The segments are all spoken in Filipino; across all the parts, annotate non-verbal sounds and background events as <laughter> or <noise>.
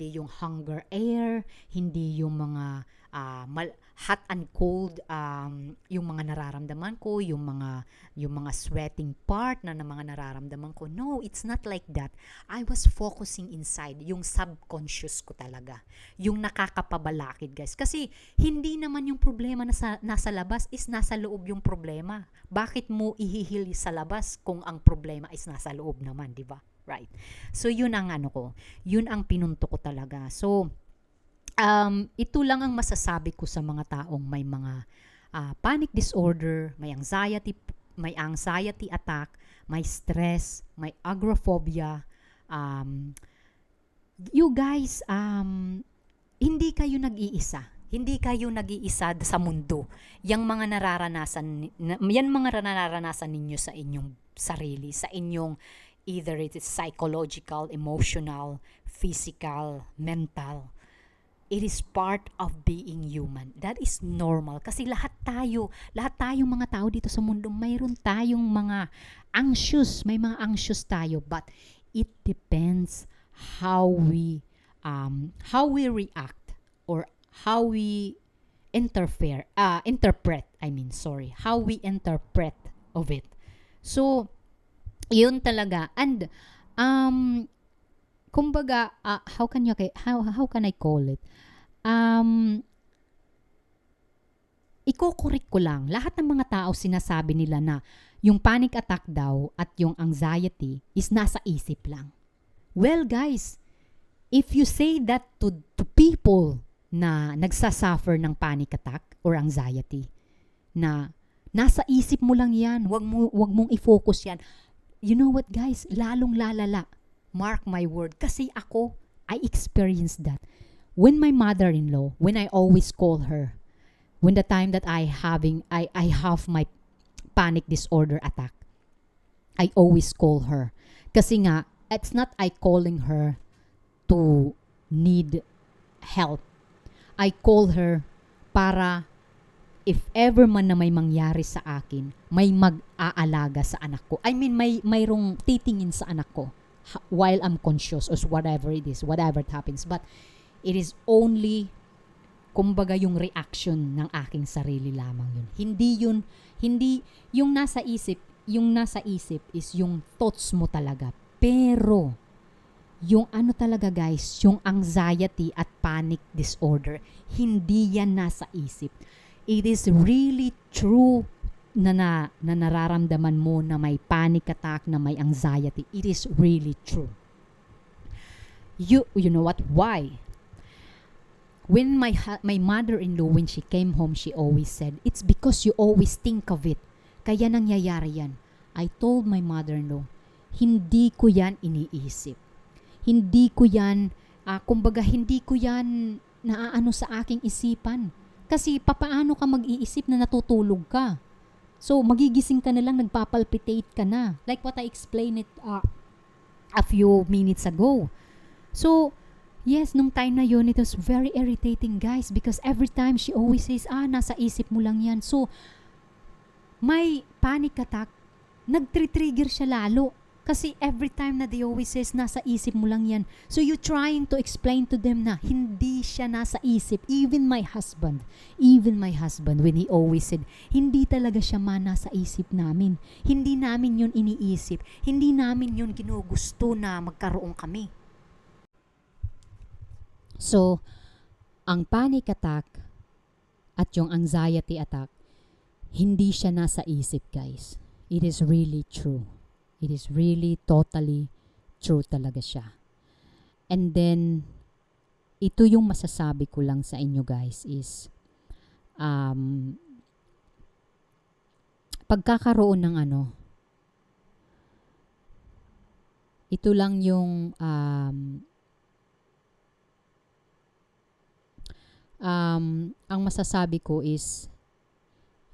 hindi yung hunger air, hindi yung mga ah, mal- hot and cold um, yung mga nararamdaman ko, yung mga yung mga sweating part na, na mga nararamdaman ko. No, it's not like that. I was focusing inside, yung subconscious ko talaga. Yung nakakapabalakid, guys. Kasi hindi naman yung problema na sa, nasa labas is nasa loob yung problema. Bakit mo ihihili sa labas kung ang problema is nasa loob naman, di ba? Right. So yun ang ano ko. Yun ang pinunto ko talaga. So um, ito lang ang masasabi ko sa mga taong may mga ah, panic disorder, may anxiety, may anxiety attack, may stress, may agoraphobia. Um, you guys, um, hindi kayo nag-iisa. Hindi kayo nag-iisa sa mundo. Yang mga nararanasan, yan mga nararanasan ninyo sa inyong sarili, sa inyong either it is psychological, emotional, physical, mental it is part of being human. That is normal. Kasi lahat tayo, lahat tayong mga tao dito sa mundo, mayroon tayong mga anxious, may mga anxious tayo. But it depends how we, um, how we react or how we interfere, uh, interpret, I mean, sorry, how we interpret of it. So, yun talaga. And, um, kumbaga, uh, how can you, how, how can I call it? Um, iko-correct ko lang. Lahat ng mga tao sinasabi nila na yung panic attack daw at yung anxiety is nasa isip lang. Well, guys, if you say that to, to people na nagsasuffer ng panic attack or anxiety, na nasa isip mo lang yan, wag, mo, wag mong i-focus yan. You know what, guys? Lalong lalala. Mark my word. Kasi ako, I experienced that. When my mother-in-law, when I always call her, when the time that I having I, I have my panic disorder attack, I always call her. Kasi nga, it's not I calling her to need help. I call her para if ever man na may mangyari sa akin, may mag-aalaga sa anak ko. I mean, may mayroong titingin sa anak ko while I'm conscious or whatever it is, whatever it happens. But it is only kumbaga yung reaction ng aking sarili lamang yun. Hindi yun, hindi, yung nasa isip, yung nasa isip is yung thoughts mo talaga. Pero, yung ano talaga guys, yung anxiety at panic disorder, hindi yan nasa isip. It is really true na, na, na nararamdaman mo na may panic attack, na may anxiety. It is really true. You, you know what? Why? when my my mother-in-law when she came home she always said it's because you always think of it kaya nangyayari yan I told my mother-in-law hindi ko yan iniisip hindi ko yan ah, kumbaga hindi ko yan naaano sa aking isipan kasi papaano ka mag-iisip na natutulog ka so magigising ka na lang nagpapalpitate ka na like what I explained it ah, a few minutes ago so Yes, nung time na yun, it was very irritating, guys, because every time she always says, ah, nasa isip mo lang yan. So, may panic attack, nagtri-trigger siya lalo. Kasi every time na they always says, nasa isip mo lang yan. So, you trying to explain to them na hindi siya nasa isip. Even my husband, even my husband, when he always said, hindi talaga siya man nasa isip namin. Hindi namin yun iniisip. Hindi namin yun ginugusto na magkaroon kami. So, ang panic attack at yung anxiety attack, hindi siya nasa isip, guys. It is really true. It is really totally true talaga siya. And then, ito yung masasabi ko lang sa inyo, guys, is um, pagkakaroon ng ano, ito lang yung um, um, ang masasabi ko is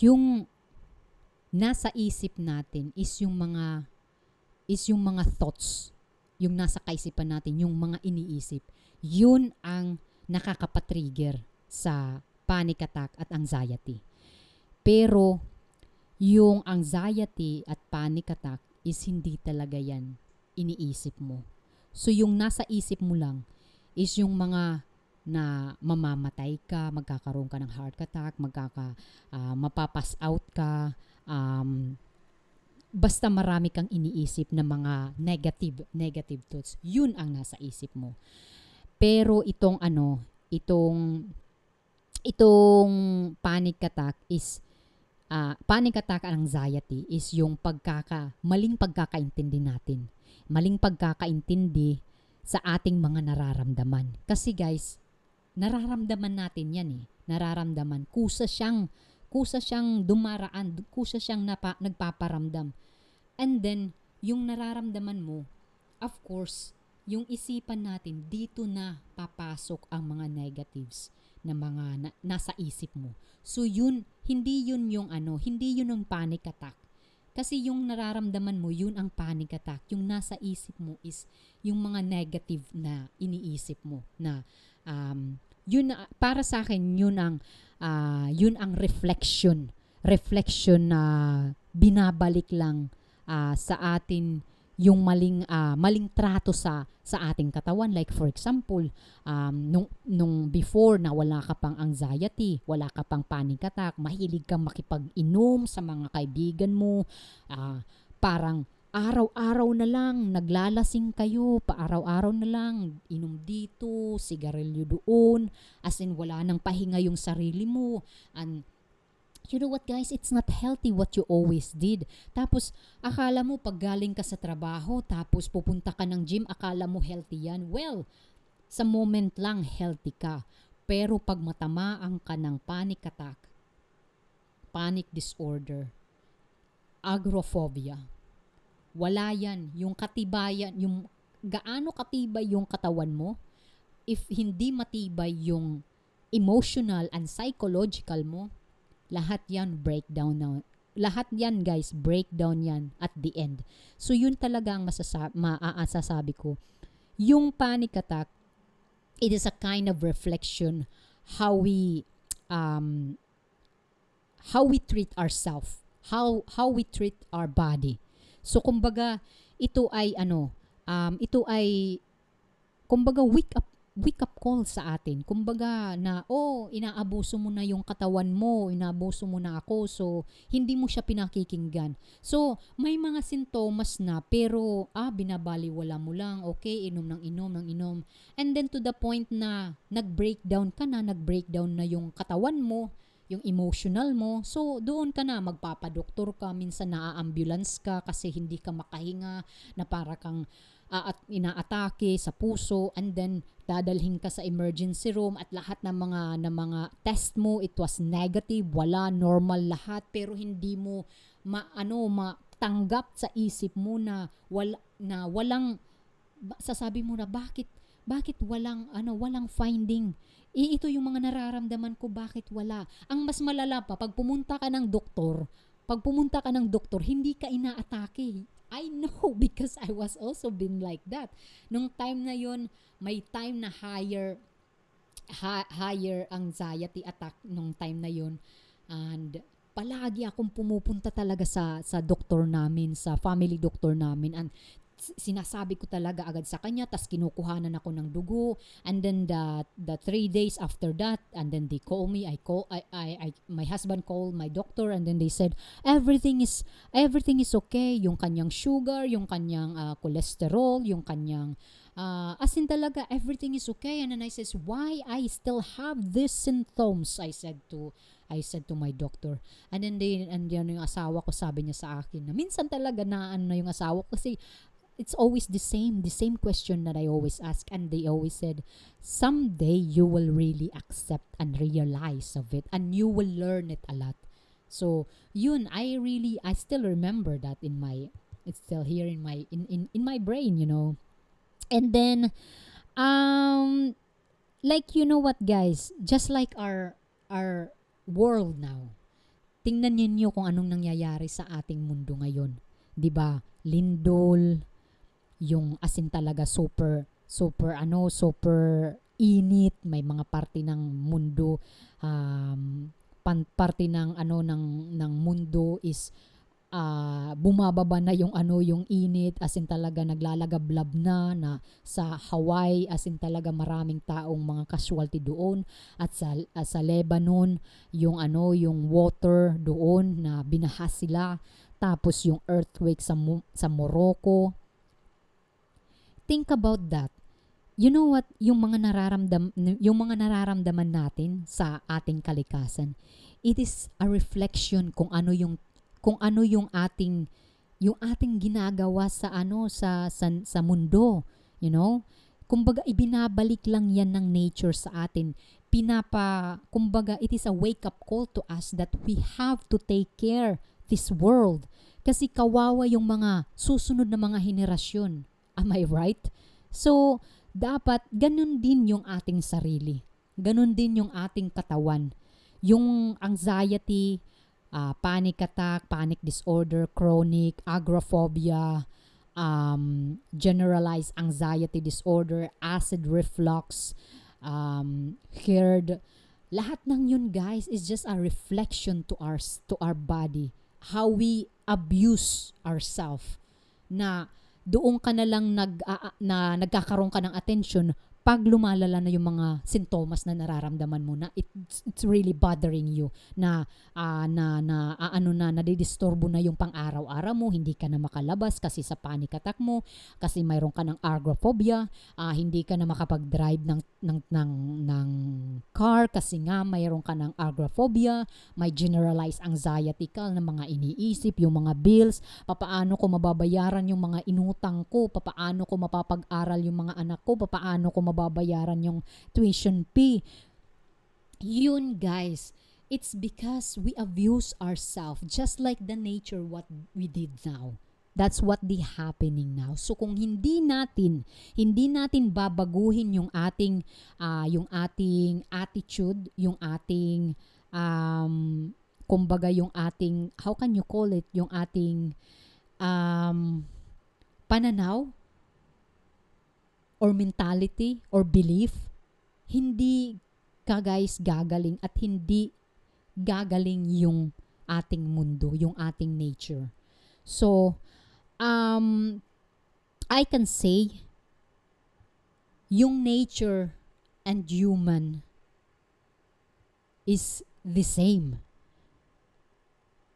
yung nasa isip natin is yung mga is yung mga thoughts yung nasa kaisipan natin yung mga iniisip. Yun ang nakakapatrigger sa panic attack at anxiety. Pero yung anxiety at panic attack is hindi talaga yan iniisip mo. So yung nasa isip mo lang is yung mga na mamamatay ka, magkakaroon ka ng heart attack, magkaka ah, mapapass out ka, um, basta marami kang iniisip na mga negative negative thoughts. Yun ang nasa isip mo. Pero itong ano, itong itong panic attack is ah, panic attack anxiety is yung pagkaka maling pagkakaintindi natin. Maling pagkakaintindi sa ating mga nararamdaman. Kasi guys, nararamdaman natin 'yan eh. Nararamdaman. Kusa siyang kusa siyang dumaraan, kusa siyang napa, nagpaparamdam. And then yung nararamdaman mo, of course, yung isipan natin dito na papasok ang mga negatives na mga na, nasa isip mo. So yun, hindi yun yung ano, hindi yun yung panic attack. Kasi yung nararamdaman mo, yun ang panic attack. Yung nasa isip mo is yung mga negative na iniisip mo na um, yun na, para sa akin yun ang ah, yun ang reflection. Reflection na binabalik lang ah, sa atin yung maling ah, maling trato sa sa ating katawan. Like for example um, nung nung before na wala ka pang anxiety wala ka pang panic attack mahilig kang makipag-inom sa mga kaibigan mo ah, parang araw-araw na lang naglalasing kayo, paaraw-araw na lang inom dito, sigarilyo doon, as in wala nang pahinga yung sarili mo. And you know what guys, it's not healthy what you always did. Tapos akala mo pag galing ka sa trabaho, tapos pupunta ka ng gym, akala mo healthy yan. Well, sa moment lang healthy ka. Pero pag matamaan ka ng panic attack, panic disorder, agoraphobia, wala yan. Yung katibayan, yung gaano katibay yung katawan mo, if hindi matibay yung emotional and psychological mo, lahat yan breakdown na. Lahat yan guys, breakdown yan at the end. So yun talaga ang masasa- maaasasabi ko. Yung panic attack, it is a kind of reflection how we um how we treat ourselves, how how we treat our body. So kumbaga ito ay ano, um, ito ay kumbaga wake up wake up call sa atin. Kumbaga na oh, inaabuso mo na yung katawan mo, inaabuso mo na ako. So hindi mo siya pinakikinggan. So may mga sintomas na pero ah binabaliwala mo lang. Okay, inom ng inom ng inom. And then to the point na nag-breakdown ka na, nag-breakdown na yung katawan mo yung emotional mo. So, doon ka na, magpapadoktor ka, minsan naa-ambulance ka kasi hindi ka makahinga, na para kang at inaatake sa puso and then dadalhin ka sa emergency room at lahat ng mga ng mga test mo it was negative wala normal lahat pero hindi mo ma, ano matanggap sa isip mo na wala na walang sasabi mo na bakit bakit walang ano walang finding? I, ito yung mga nararamdaman ko bakit wala? Ang mas malala pa pag pumunta ka ng doktor pag pumunta ka ng doktor hindi ka inaatake. I know <laughs> because I was also been like that. Nung time na yon may time na higher ha- higher anxiety attack nung time na yon and palagi akong pumupunta talaga sa sa doktor namin sa family doctor namin. And sinasabi ko talaga agad sa kanya tas kinukuhanan ako ng dugo. And then the the three days after that and then they call me I call I, I, I my husband called my doctor and then they said everything is everything is okay. Yung kanyang sugar yung kanyang ah, cholesterol yung kanyang ah, as in talaga everything is okay. And then I says why I still have these symptoms? I said to I said to my doctor. And then they and yan yung asawa ko sabi niya sa akin na minsan talaga na ano na yung asawa ko kasi it's always the same the same question that I always ask and they always said someday you will really accept and realize of it and you will learn it a lot. So yun I really I still remember that in my it's still here in my in in, in my brain you know? And then um like you know what guys? Just like our our world now tingnan niyo kung anong nangyayari sa ating mundo ngayon 'di ba? Lindol yung asin talaga super super ano super init. May mga parte ng mundo um pan, parte ng ano ng ng mundo is ah, bumababa na yung ano yung init. As in talaga naglalagablab na na sa Hawaii as in talaga maraming taong mga casualty doon. At sa ah, sa Lebanon yung ano yung water doon na binahas sila. Tapos yung earthquake sa sa Morocco think about that you know what yung mga nararamdam yung mga nararamdaman natin sa ating kalikasan? It is a reflection kung ano yung kung ano yung ating yung ating ginagawa sa ano sa sa, sa mundo you know? Kumbaga ibinabalik lang yan ng nature sa atin. Pinapa kumbaga it is a wake up call to us that we have to take care this world. Kasi kawawa yung mga susunod na mga henerasyon am I right so dapat ganun din yung ating sarili ganun din yung ating katawan yung anxiety ah, panic attack, panic disorder, chronic, agoraphobia, um, generalized anxiety disorder, acid reflux, um, GERD. Lahat ng yun guys is just a reflection to our to our body. How we abuse ourselves na doon ka na lang nag na nagkakaroon ka ng attention pag lumalala na yung mga sintomas na nararamdaman mo na it's, it's really bothering you na ah, na na ah, ano na nadidisturbo na yung pang-araw-araw mo hindi ka na makalabas kasi sa panic attack mo kasi mayroon ka ng agoraphobia ah, hindi ka na makapag-drive ng ng ng ng car kasi nga mayroon ka ng agoraphobia may generalized anxiety ka ng mga iniisip yung mga bills papaano ko mababayaran yung mga inutang ko papaano ko mapapag-aral yung mga anak ko papaano ko mababayaran yung tuition fee. Yun guys it's because we abuse ourselves just like the nature what we did now that's what the happening now so kung hindi natin hindi natin babaguhin yung ating ah, yung ating attitude yung ating um kumbaga yung ating how can you call it yung ating um pananaw or mentality or belief hindi ka guys gagaling at hindi gagaling yung ating mundo, yung ating nature. So, um, I can say, yung nature and human is the same.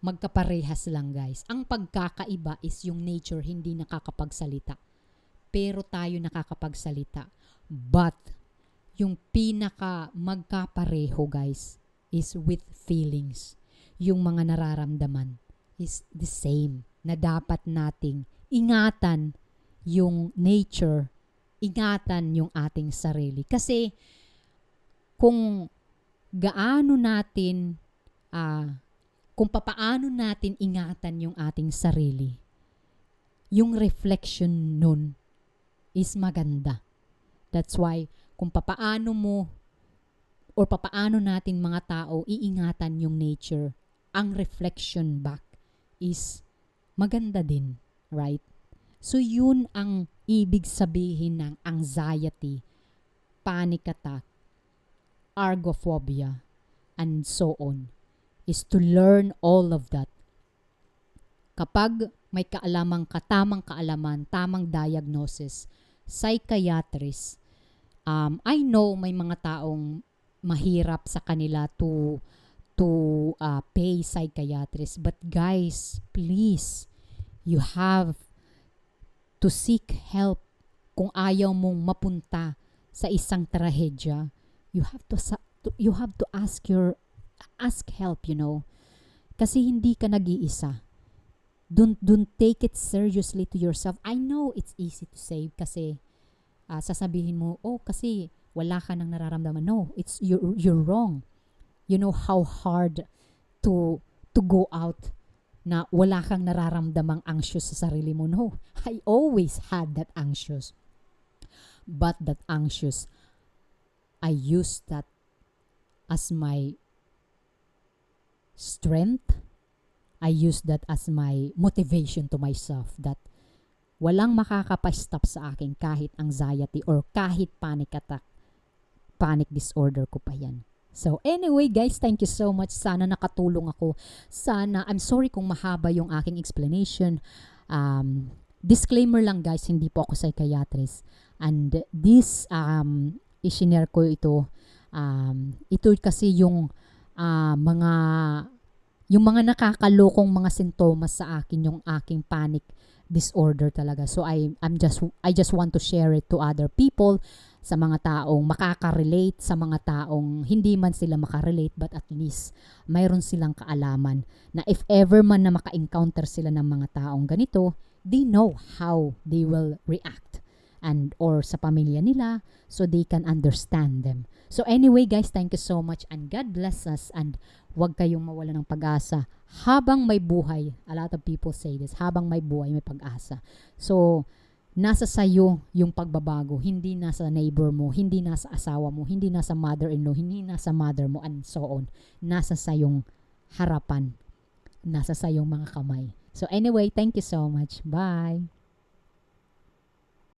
Magkaparehas lang guys. Ang pagkakaiba is yung nature hindi nakakapagsalita. Pero tayo nakakapagsalita. But, yung pinaka magkapareho guys is with feelings. Yung mga nararamdaman is the same na dapat nating ingatan yung nature, ingatan yung ating sarili. Kasi kung gaano natin ah kung papaano natin ingatan yung ating sarili, yung reflection nun is maganda. That's why kung papaano mo or papaano natin mga tao iingatan yung nature, ang reflection back is maganda din, right? So yun ang ibig sabihin ng anxiety, panic attack, argophobia, and so on is to learn all of that. Kapag may kaalamang katamang kaalaman, tamang diagnosis, psychiatrist, um, I know may mga taong mahirap sa kanila to to uh, pay psychiatrist but guys please you have to seek help kung ayaw mong mapunta sa isang trahedya you have to, you have to ask your ask help you know kasi hindi ka nag-iisa don't don't take it seriously to yourself I know it's easy to say kasi ah, sasabihin mo oh kasi wala ka nang nararamdaman. No, it's you're, you're wrong. You know how hard to to go out na wala kang nararamdamang anxious sa sarili mo. No, I always had that anxious. But that anxious, I used that as my strength. I used that as my motivation to myself that walang makakapastop sa akin kahit anxiety or kahit panic attack panic disorder ko pa yan. So anyway guys, thank you so much. Sana nakatulong ako. Sana, I'm sorry kung mahaba yung aking explanation. Um, disclaimer lang guys, hindi po ako psychiatrist. And this, um, isinare ko ito. Um, ito kasi yung ah, mga yung mga nakakalokong mga sintomas sa akin yung aking panic disorder talaga. So I I'm just I just want to share it to other people sa mga taong makaka-relate, sa mga taong hindi man sila makarelate but at least mayroon silang kaalaman na if ever man na maka-encounter sila ng mga taong ganito, they know how they will react and or sa pamilya nila so they can understand them. So anyway guys, thank you so much and God bless us and huwag kayong mawala ng pag-asa habang may buhay. A lot of people say this, habang may buhay may pag-asa. So nasa sayo yung pagbabago, hindi nasa neighbor mo, hindi nasa asawa mo, hindi nasa mother-in-law, hindi nasa mother mo and so on. Nasa sayong harapan, nasa sayong mga kamay. So anyway, thank you so much. Bye.